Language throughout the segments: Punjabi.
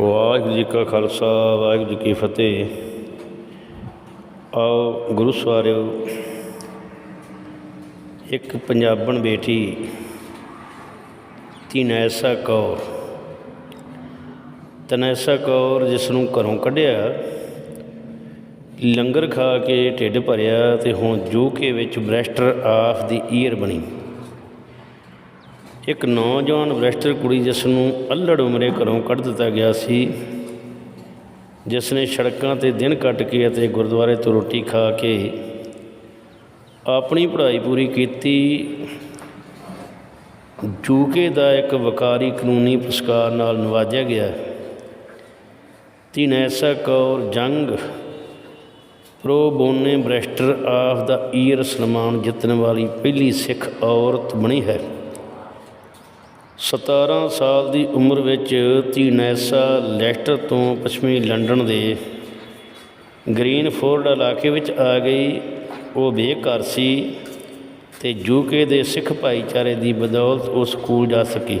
ਵਾਹਿਗੁਰੂ ਜੀ ਕਾ ਖਾਲਸਾ, ਵਾਹਿਗੁਰੂ ਜੀ ਕੀ ਫਤਿਹ। ਆਓ ਗੁਰੂ ਸਵਾਰਿਓ, ਇੱਕ ਪੰਜਾਬਣ ਬੇਟੀ ਤੀਨੈਸਾ ਕੌਰ। ਤਨੈਸਾ ਕੌਰ ਜਿਸ ਨੂੰ ਘਰੋਂ ਕੱਢਿਆ, ਲੰਗਰ ਖਾ ਕੇ ਢਿੱਡ ਭਰਿਆ ਤੇ ਹੁਣ ਯੂਕੇ ਵਿੱਚ ਬ੍ਰੈਸਟਰ ਆਫ ਦੀ ਈਅਰ ਬਣੀ। ਇੱਕ ਨੌਜਵਾਨ ਬਰੈਸਟਰ ਕੁੜੀ ਜਿਸ ਨੂੰ ਅਲੜ ਉਮਰੇ ਘਰੋਂ ਕੱਢ ਦਿੱਤਾ ਗਿਆ ਸੀ ਜਿਸ ਨੇ ਸੜਕਾਂ ਤੇ ਦਿਨ ਕੱਟ ਕੇ ਅਤੇ ਗੁਰਦੁਆਰੇ ਤੋਂ ਰੋਟੀ ਖਾ ਕੇ ਆਪਣੀ ਪੜ੍ਹਾਈ ਪੂਰੀ ਕੀਤੀ ਯੂਕੇ ਦਾ ਇੱਕ ਵਕਾਰੀ ਕਾਨੂੰਨੀ ਪੁਰਸਕਾਰ ਨਾਲ ਨਵਾਜਿਆ ਗਿਆ। ਤੀਨੈਸਾ ਕੌਰ ਜੰਗ pro bono barrister of the year ਸਨਮਾਨ ਜਿੱਤਣ ਵਾਲੀ ਪਹਿਲੀ ਸਿੱਖ ਔਰਤ ਬਣੀ ਹੈ। 17 ਸਾਲ ਦੀ ਉਮਰ ਵਿੱਚ ਤੀਨੈਸਾ ਲੈਸਟਰ ਤੋਂ ਪੱਛਮੀ ਲੰਡਨ ਦੇ ਗ੍ਰੀਨਫੋਰਡ ਇਲਾਕੇ ਵਿੱਚ ਆ ਗਈ। ਉਹ ਬੇਘਰ ਸੀ ਤੇ ਯੂਕੇ ਦੇ ਸਿੱਖ ਭਾਈਚਾਰੇ ਦੀ ਬਦੌਲਤ ਉਹ ਸਕੂਲ ਜਾ ਸਕੀ।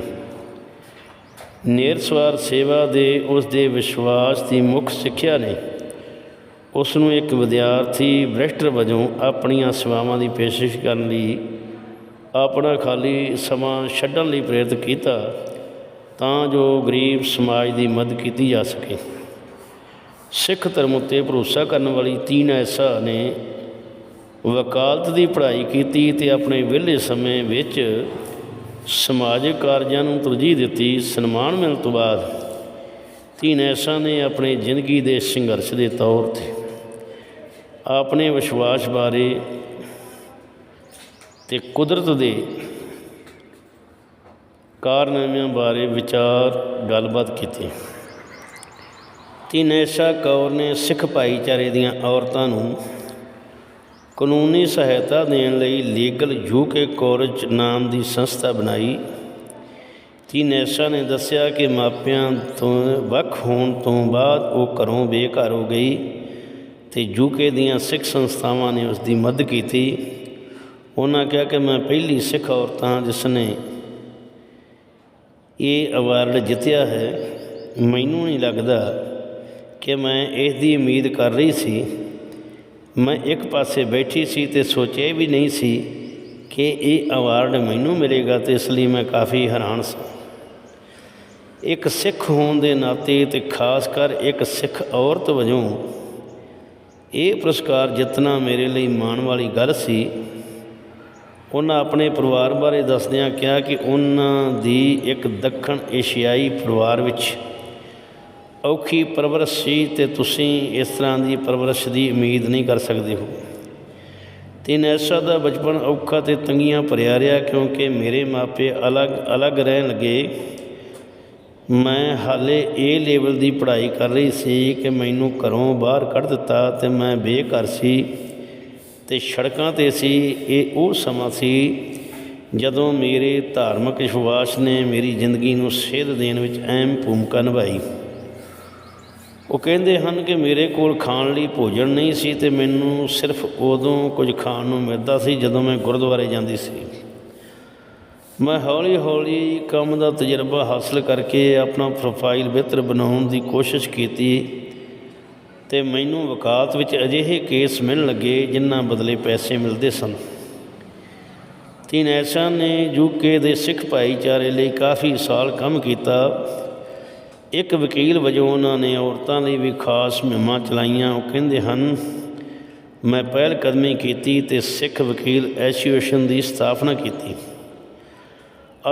ਨੇਰਸਵਾਰ ਸੇਵਾ ਦੇ ਉਸ ਦੇ ਵਿਸ਼ਵਾਸ ਦੀ ਮੁੱਖ ਸਿੱਖਿਆ ਨੇ। ਉਸ ਨੂੰ ਇੱਕ ਵਿਦਿਆਰਥੀ ਬ੍ਰੈਸਟਰ ਵਜੋਂ ਆਪਣੀਆਂ ਸੇਵਾਵਾਂ ਦੀ ਪੇਸ਼ਕਸ਼ ਕਰਨ ਲਈ ਆਪਣਾ ਖਾਲੀ ਸਮਾਂ ਛੱਡਣ ਲਈ ਪ੍ਰੇਰਿਤ ਕੀਤਾ, ਤਾਂ ਜੋ ਗਰੀਬ ਸਮਾਜ ਦੀ ਮਦਦ ਕੀਤੀ ਜਾ ਸਕੇ। ਸਿੱਖ ਧਰਮ ਉੱਤੇ ਭਰੋਸਾ ਕਰਨ ਵਾਲੀ ਤੀਨ ਐਸਾ ਨੇ ਵਕਾਲਤ ਦੀ ਪੜ੍ਹਾਈ ਕੀਤੀ ਤੇ ਆਪਣੇ ਵਿਹਲੇ ਸਮੇਂ ਵਿੱਚ ਸਮਾਜਿਕ ਕਾਰਜਾਂ ਨੂੰ ਤਰਜੀਹ ਦਿੱਤੀ। ਸਨਮਾਨ ਮਿਲਣ ਤੋਂ ਬਾਅਦ ਤੀਨ ਐਸਾ ਨੇ ਆਪਣੀ ਜ਼ਿੰਦਗੀ ਦੇ ਸੰਘਰਸ਼ ਦੇ ਤੌਰ ਤੇ ਆਪਣੇ ਵਿਸ਼ਵਾਸ ਬਾਰੇ ਤੇ ਕੁਦਰਤ ਦੇ ਕਾਰਨਾਮਿਆਂ ਬਾਰੇ ਵਿਚਾਰ, ਗੱਲਬਾਤ ਕੀਤੀ। ਤੀਨੇਸ਼ਾ ਕੌਰ ਨੇ ਸਿੱਖ ਭਾਈਚਾਰੇ ਦੀਆਂ ਔਰਤਾਂ ਨੂੰ ਕਾਨੂੰਨੀ ਸਹਾਇਤਾ ਦੇਣ ਲਈ ਲੀਗਲ ਯੂਕੇ ਕੋਰਜ ਨਾਮ ਦੀ ਸੰਸਥਾ ਬਣਾਈ। ਤੀਨੇਸ਼ਾ ਨੇ ਦੱਸਿਆ ਕਿ ਮਾਪਿਆਂ ਤੋਂ ਵੱਖ ਹੋਣ ਤੋਂ ਬਾਅਦ ਉਹ ਘਰੋਂ ਬੇਘਰ ਹੋ ਗਈ ਤੇ ਯੂਕੇ ਦੀਆਂ ਸਿੱਖ ਸੰਸਥਾਵਾਂ ਨੇ ਉਸ ਦੀ ਮਦਦ ਕੀਤੀ। ਉਹਨਾਂ ਕਿਹਾ ਕਿ ਮੈਂ ਪਹਿਲੀ ਸਿੱਖ ਔਰਤ ਹਾਂ ਜਿਸ ਨੇ ਇਹ ਅਵਾਰਡ ਜਿੱਤਿਆ ਹੈ, ਮੈਨੂੰ ਨਹੀਂ ਲੱਗਦਾ ਕਿ ਮੈਂ ਇਸ ਦੀ ਉਮੀਦ ਕਰ ਰਹੀ ਸੀ। ਮੈਂ ਇੱਕ ਪਾਸੇ ਬੈਠੀ ਸੀ ਤੇ ਸੋਚਿਆ ਵੀ ਨਹੀਂ ਸੀ ਕਿ ਇਹ ਅਵਾਰਡ ਮੈਨੂੰ ਮਿਲੇਗਾ ਤੇ ਇਸ ਲਈ ਮੈਂ ਕਾਫੀ ਹੈਰਾਨ ਸਾਂ। ਇੱਕ ਸਿੱਖ ਹੋਣ ਦੇ ਨਾਤੇ ਤੇ ਖਾਸ ਕਰ ਇੱਕ ਸਿੱਖ ਔਰਤ ਵਜੋਂ ਇਹ ਪੁਰਸਕਾਰ ਜਿੱਤਣਾ ਮੇਰੇ ਲਈ ਮਾਣ ਵਾਲੀ ਗੱਲ ਸੀ। ਉਹਨਾਂ ਆਪਣੇ ਪਰਿਵਾਰ ਬਾਰੇ ਦੱਸਦਿਆਂ ਕਿਹਾ ਕਿ ਉਹਨਾਂ ਦੀ ਇੱਕ ਦੱਖਣ ਏਸ਼ੀਆਈ ਪਰਿਵਾਰ ਵਿੱਚ ਔਖੀ ਪਰਵਰਿਸ਼ ਸੀ ਤੇ ਤੁਸੀਂ ਇਸ ਤਰ੍ਹਾਂ ਦੀ ਪਰਵਰਿਸ਼ ਦੀ ਉਮੀਦ ਨਹੀਂ ਕਰ ਸਕਦੇ ਹੋ। ਤੇ ਨੈਸਾ ਦਾ ਬਚਪਨ ਔਖਾ ਤੇ ਤੰਗੀਆਂ ਭਰਿਆ ਰਿਹਾ ਕਿਉਂਕਿ ਮੇਰੇ ਮਾਪੇ ਅਲੱਗ-ਅਲੱਗ ਰਹਿਣ ਲੱਗੇ। ਮੈਂ ਹਾਲੇ ਏ ਲੈਵਲ ਦੀ ਪੜ੍ਹਾਈ ਕਰ ਰਹੀ ਸੀ ਕਿ ਮੈਨੂੰ ਘਰੋਂ ਬਾਹਰ ਕੱਢ ਦਿੱਤਾ ਤੇ ਮੈਂ ਬੇਘਰ ਸੀ। ਤੇ ਸੜਕਾਂ ਤੇ ਸੀ, ਇਹ ਉਹ ਸਮਾਂ ਸੀ ਜਦੋਂ ਮੇਰੇ ਧਾਰਮਿਕ ਵਿਸ਼ਵਾਸ ਨੇ ਮੇਰੀ ਜ਼ਿੰਦਗੀ ਨੂੰ ਸੇਧ ਦੇਣ ਵਿੱਚ ਅਹਿਮ ਭੂਮਿਕਾ ਨਿਭਾਈ। ਉਹ ਕਹਿੰਦੇ ਹਨ ਕਿ ਮੇਰੇ ਕੋਲ ਖਾਣ ਲਈ ਭੋਜਨ ਨਹੀਂ ਸੀ ਤੇ ਮੈਨੂੰ ਸਿਰਫ ਉਦੋਂ ਕੁਝ ਖਾਣ ਨੂੰ ਮਿਲਦਾ ਸੀ ਜਦੋਂ ਮੈਂ ਗੁਰਦੁਆਰੇ ਜਾਂਦੀ ਸੀ। ਮੈਂ ਹੌਲੀ-ਹੌਲੀ ਕੰਮ ਦਾ ਤਜਰਬਾ ਹਾਸਲ ਕਰਕੇ ਆਪਣਾ ਪ੍ਰੋਫਾਈਲ ਬਿਹਤਰ ਬਣਾਉਣ ਦੀ ਕੋਸ਼ਿਸ਼ ਕੀਤੀ ਤੇ ਮੈਨੂੰ ਵਕਾਲਤ ਵਿੱਚ ਅਜਿਹੇ ਕੇਸ ਮਿਲਣ ਲੱਗੇ ਜਿਨ੍ਹਾਂ ਬਦਲੇ ਪੈਸੇ ਮਿਲਦੇ ਸਨ। ਤਿੰਨ ਐਸਾ ਨੇ ਯੂਕੇ ਦੇ ਸਿੱਖ ਭਾਈਚਾਰੇ ਲਈ ਕਾਫੀ ਸਾਲ ਕੰਮ ਕੀਤਾ। ਇੱਕ ਵਕੀਲ ਵਜੋਂ ਉਹਨਾਂ ਨੇ ਔਰਤਾਂ ਲਈ ਵੀ ਖਾਸ ਮੁਹਿੰਮਾਂ ਚਲਾਈਆਂ। ਉਹ ਕਹਿੰਦੇ ਹਨ, ਮੈਂ ਪਹਿਲ ਕਦਮੀ ਕੀਤੀ ਤੇ ਸਿੱਖ ਵਕੀਲ ਐਸੋਸੀਏਸ਼ਨ ਦੀ ਸਥਾਪਨਾ ਕੀਤੀ।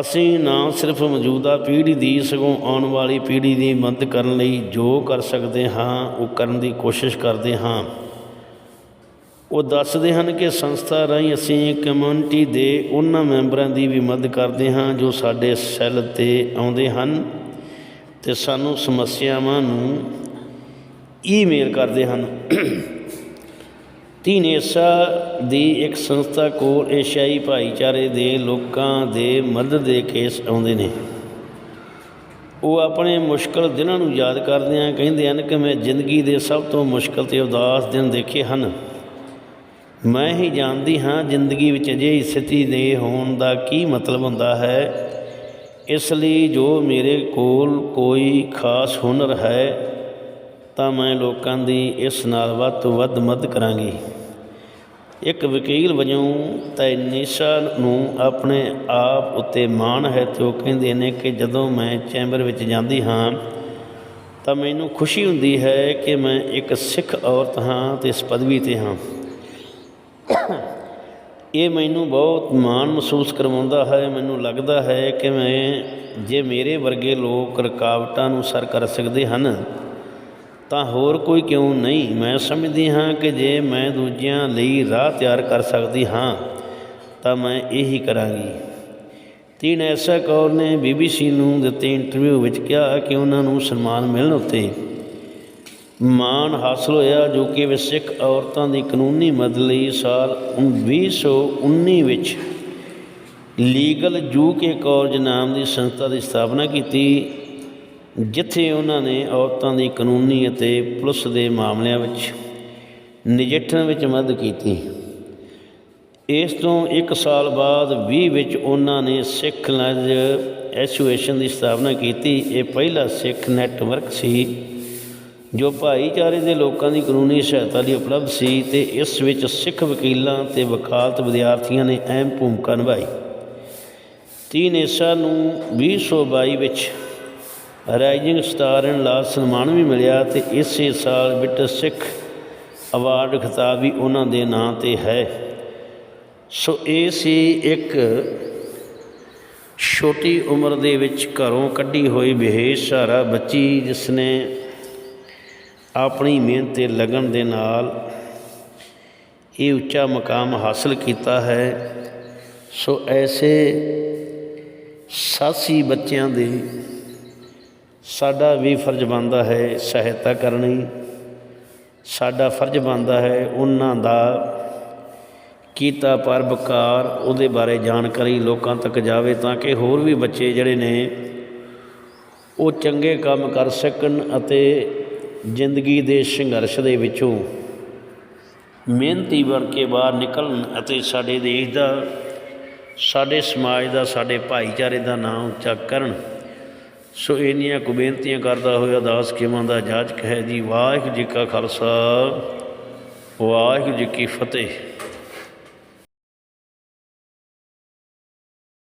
ਅਸੀਂ ਨਾ ਸਿਰਫ ਮੌਜੂਦਾ ਪੀੜ੍ਹੀ ਦੀ, ਸਗੋਂ ਆਉਣ ਵਾਲੀ ਪੀੜ੍ਹੀ ਦੀ ਮਦਦ ਕਰਨ ਲਈ ਜੋ ਕਰ ਸਕਦੇ ਹਾਂ, ਉਹ ਕਰਨ ਦੀ ਕੋਸ਼ਿਸ਼ ਕਰਦੇ ਹਾਂ। ਉਹ ਦੱਸਦੇ ਹਨ ਕਿ ਸੰਸਥਾ ਰਾਹੀਂ ਅਸੀਂ ਕਮਿਊਨਿਟੀ ਦੇ ਉਹਨਾਂ ਮੈਂਬਰਾਂ ਦੀ ਵੀ ਮਦਦ ਕਰਦੇ ਹਾਂ, ਜੋ ਸਾਡੇ ਸੈੱਲ ਤੇ ਆਉਂਦੇ ਹਨ ਤੇ ਸਾਨੂੰ ਸਮੱਸਿਆਵਾਂ ਨੂੰ ਈਮੇਲ ਕਰਦੇ ਹਨ। ਤੀਨੇਸਾ ਦੀ ਇੱਕ ਸੰਸਥਾ ਕੋਲ ਏਸ਼ੀਆਈ ਭਾਈਚਾਰੇ ਦੇ ਲੋਕਾਂ ਦੇ ਮਦਦ ਦੇ ਕੇਸ ਆਉਂਦੇ ਨੇ। ਉਹ ਆਪਣੇ ਮੁਸ਼ਕਲ ਦਿਨਾਂ ਨੂੰ ਯਾਦ ਕਰਦਿਆਂ ਕਹਿੰਦੇ ਹਨ ਕਿ ਮੈਂ ਜ਼ਿੰਦਗੀ ਦੇ ਸਭ ਤੋਂ ਮੁਸ਼ਕਲ ਤੇ ਉਦਾਸ ਦਿਨ ਦੇਖੇ ਹਨ। ਮੈਂ ਹੀ ਜਾਣਦੀ ਹਾਂ ਜ਼ਿੰਦਗੀ ਵਿੱਚ ਅਜਿਹੀ ਸਥਿਤੀ ਦੇ ਹੋਣ ਦਾ ਕੀ ਮਤਲਬ ਹੁੰਦਾ ਹੈ। ਇਸ ਲਈ ਜੋ ਮੇਰੇ ਕੋਲ ਕੋਈ ਖਾਸ ਹੁਨਰ ਹੈ ਤਾਂ ਮੈਂ ਲੋਕਾਂ ਦੀ ਇਸ ਨਾਲ ਵੱਧ ਤੋਂ ਵੱਧ ਮਦਦ ਕਰਾਂਗੀ। ਇੱਕ ਵਕੀਲ ਵਜੋਂ ਤੈਨੀਸ਼ਾ ਨੂੰ ਆਪਣੇ ਆਪ ਉੱਤੇ ਮਾਣ ਹੈ ਤੇ ਉਹ ਕਹਿੰਦੇ ਨੇ ਕਿ ਜਦੋਂ ਮੈਂ ਚੈਂਬਰ ਵਿੱਚ ਜਾਂਦੀ ਹਾਂ, ਤਾਂ ਮੈਨੂੰ ਖੁਸ਼ੀ ਹੁੰਦੀ ਹੈ ਕਿ ਮੈਂ ਇੱਕ ਸਿੱਖ ਔਰਤ ਹਾਂ ਤੇ ਇਸ ਪਦਵੀ ਤੇ ਹਾਂ। ਇਹ ਮੈਨੂੰ ਬਹੁਤ ਮਾਣ ਮਹਿਸੂਸ ਕਰਵਾਉਂਦਾ ਹੈ, ਮੈਨੂੰ ਲੱਗਦਾ ਹੈ ਕਿ ਮੈਂ, ਜੇ ਮੇਰੇ ਵਰਗੇ ਲੋਕ ਰੁਕਾਵਟਾਂ ਨੂੰ ਸਰ ਕਰ ਸਕਦੇ ਹਨ ਤਾਂ ਹੋਰ ਕੋਈ ਕਿਉਂ ਨਹੀਂ? ਮੈਂ ਸਮਝਦੀ ਹਾਂ ਕਿ ਜੇ ਮੈਂ ਦੂਜਿਆਂ ਲਈ ਰਾਹ ਤਿਆਰ ਕਰ ਸਕਦੀ ਹਾਂ, ਤਾਂ ਮੈਂ ਇਹੀ ਕਰਾਂਗੀ। ਤੀਨ ਐਸਾ ਕੌਰ ਨੇ ਬੀਬੀਸੀ ਨੂੰ ਦਿੱਤੇ ਇੰਟਰਵਿਊ ਵਿੱਚ ਕਿਹਾ ਕਿ ਉਹਨਾਂ ਨੂੰ ਸਨਮਾਨ ਮਿਲਣ ਉੱਤੇ ਮਾਣ ਹਾਸਲ ਹੋਇਆ, ਜੋ ਕਿ ਵੇ ਸਿੱਖ ਔਰਤਾਂ ਦੀ ਕਾਨੂੰਨੀ ਮਦਦ ਲਈ ਸਾਲ 2019 ਵਿੱਚ ਲੀਗਲ ਯੂਕੇ ਕੌਰਜ ਨਾਮ ਦੀ ਸੰਸਥਾ ਦੀ ਸਥਾਪਨਾ ਕੀਤੀ। ਜਿੱਥੇ ਉਹਨਾਂ ਨੇ ਔਰਤਾਂ ਦੀ ਕਾਨੂੰਨੀ ਅਤੇ ਪੁਲਿਸ ਦੇ ਮਾਮਲਿਆਂ ਵਿੱਚ ਨਜਿੱਠਣ ਵਿੱਚ ਮਦਦ ਕੀਤੀ। ਇਸ ਤੋਂ 1 ਸਾਲ ਬਾਅਦ 20 ਵਿੱਚ ਉਹਨਾਂ ਨੇ ਸਿੱਖ ਲਜ ਐਸੋਸੀਏਸ਼ਨ ਦੀ ਸਥਾਪਨਾ ਕੀਤੀ। ਇਹ ਪਹਿਲਾ ਸਿੱਖ ਨੈਟਵਰਕ ਸੀ ਜੋ ਭਾਈਚਾਰੇ ਦੇ ਲੋਕਾਂ ਦੀ ਕਾਨੂੰਨੀ ਸਹਾਇਤਾ ਲਈ ਉਪਲਬਧ ਸੀ ਤੇ ਇਸ ਵਿੱਚ ਸਿੱਖ ਵਕੀਲਾਂ ਤੇ ਵਕਾਲਤ ਵਿਦਿਆਰਥੀਆਂ ਨੇ ਅਹਿਮ ਭੂਮਿਕਾ ਨਿਭਾਈ। ਤੀਨ ਏਸਾ ਨੂੰ 2022 ਵਿੱਚ ਰਾਈਜ਼ਿੰਗ ਸਟਾਰ ਇਨ ਲਾ ਸਨਮਾਨ ਵੀ ਮਿਲਿਆ ਤੇ ਇਸੇ ਸਾਲ ਬਿਟ ਸਿੱਖ ਅਵਾਰਡ ਖਿਤਾਬ ਵੀ ਉਹਨਾਂ ਦੇ ਨਾਂ ਤੇ ਹੈ। ਸੋ ਇਹ ਸੀ ਇੱਕ ਛੋਟੀ ਉਮਰ ਦੇ ਵਿੱਚ ਘਰੋਂ ਕੱਢੀ ਹੋਈ ਬੇਹੇਸ਼ ਬੱਚੀ ਜਿਸ ਨੇ ਆਪਣੀ ਮਿਹਨਤ ਤੇ ਲਗਨ ਦੇ ਨਾਲ ਇਹ ਉੱਚਾ ਮਕਾਮ ਹਾਸਲ ਕੀਤਾ ਹੈ। ਸੋ ਐਸੇ ਸਾਸੀ ਬੱਚਿਆਂ ਦੇ ਸਾਡਾ ਵੀ ਫਰਜ਼ ਬਣਦਾ ਹੈ ਸਹਾਇਤਾ ਕਰਨੀ। ਸਾਡਾ ਫਰਜ਼ ਬਣਦਾ ਹੈ ਉਹਨਾਂ ਦਾ ਕੀਤਾ ਪਰਬਕਾਰ ਉਹਦੇ ਬਾਰੇ ਜਾਣਕਾਰੀ ਲੋਕਾਂ ਤੱਕ ਜਾਵੇ ਤਾਂ ਕਿ ਹੋਰ ਵੀ ਬੱਚੇ ਜਿਹੜੇ ਨੇ ਉਹ ਚੰਗੇ ਕੰਮ ਕਰ ਸਕਣ ਅਤੇ ਜ਼ਿੰਦਗੀ ਦੇ ਸੰਘਰਸ਼ ਦੇ ਵਿੱਚੋਂ ਮਿਹਨਤੀ ਬਣ ਕੇ ਬਾਹਰ ਨਿਕਲਣ ਅਤੇ ਸਾਡੇ ਦੇਸ਼ ਦਾ, ਸਾਡੇ ਸਮਾਜ ਦਾ, ਸਾਡੇ ਭਾਈਚਾਰੇ ਦਾ ਨਾਮ ਉੱਚਾ ਕਰਨ। ਸੋ ਇੰਨੀਆਂ ਕੁ ਬੇਨਤੀਆਂ ਕਰਦਾ ਹੋਇਆ ਅਰਦਾਸ ਕਿਵਾਂ ਦਾ ਜਾਜਕ ਹੈ ਜੀ, ਵਾਹਿਗੁਰੂ ਜੀ ਕਾ ਖਾਲਸਾ, ਵਾਹਿਗੁਰੂ ਜੀ ਕੀ ਫਤਿਹ।